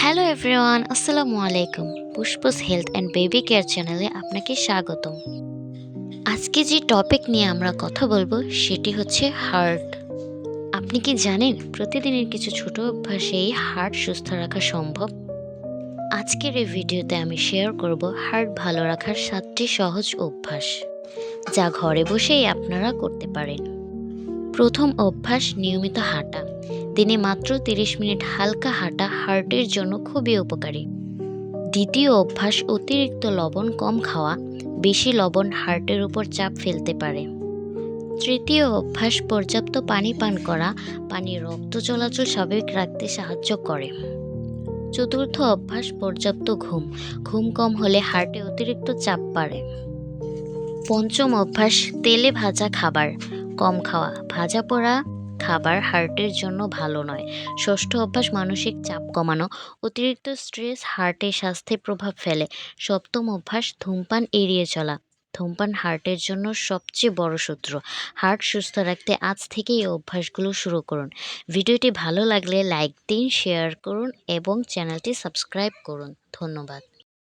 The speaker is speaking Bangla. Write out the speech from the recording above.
হ্যালো এভরিওয়ান আসসালামু আলাইকুম Pushpa's health and baby care চ্যানেলে আপনাকে স্বাগতম। আজকে যে টপিক নিয়ে আমরা কথা বলব, সেটি হচ্ছে হার্ট আপনি কি জানেন প্রতিদিনের কিছু ছোট অভ্যাসেই হার্ট সুস্থ রাখা সম্ভব? আজকের এই ভিডিওতে আমি শেয়ার করব হার্ট ভালো রাখার সাতটি সহজ অভ্যাস, যা ঘরে বসেই আপনারা করতে পারেন। প্রথম অভ্যাস নিয়মিত হাঁটা। দিনে মাত্র তিরিশ মিনিট হালকা হাঁটা হার্টের জন্য খুবই উপকারী। দ্বিতীয় অভ্যাস, অতিরিক্ত লবণ কম খাওয়া, বেশি লবণ হার্টের উপর চাপ ফেলতে পারে। তৃতীয় অভ্যাস, পর্যাপ্ত পানি পান করা পানি রক্ত চলাচল স্বাভাবিক রাখতে সাহায্য করে। চতুর্থ অভ্যাস, পর্যাপ্ত ঘুম ঘুম কম হলে হার্টে অতিরিক্ত চাপ বাড়ে। পঞ্চম অভ্যাস, তেলে ভাজা খাবার, কম খাওয়া, ভাজা পোড়া খাবার হার্টের জন্য ভালো নয়। ষষ্ঠ অভ্যাস, মানসিক চাপ কমানো। অতিরিক্ত স্ট্রেস হার্টের স্বাস্থ্যে প্রভাব ফেলে। সপ্তম অভ্যাস, ধূমপান এড়িয়ে চলা। ধূমপান হার্টের জন্য সবচেয়ে বড় শত্রু। হার্ট সুস্থ রাখতে আজ থেকেই এই অভ্যাসগুলো শুরু করুন। ভিডিওটি ভালো লাগলে লাইক দিন, শেয়ার করুন এবং চ্যানেলটি সাবস্ক্রাইব করুন। ধন্যবাদ।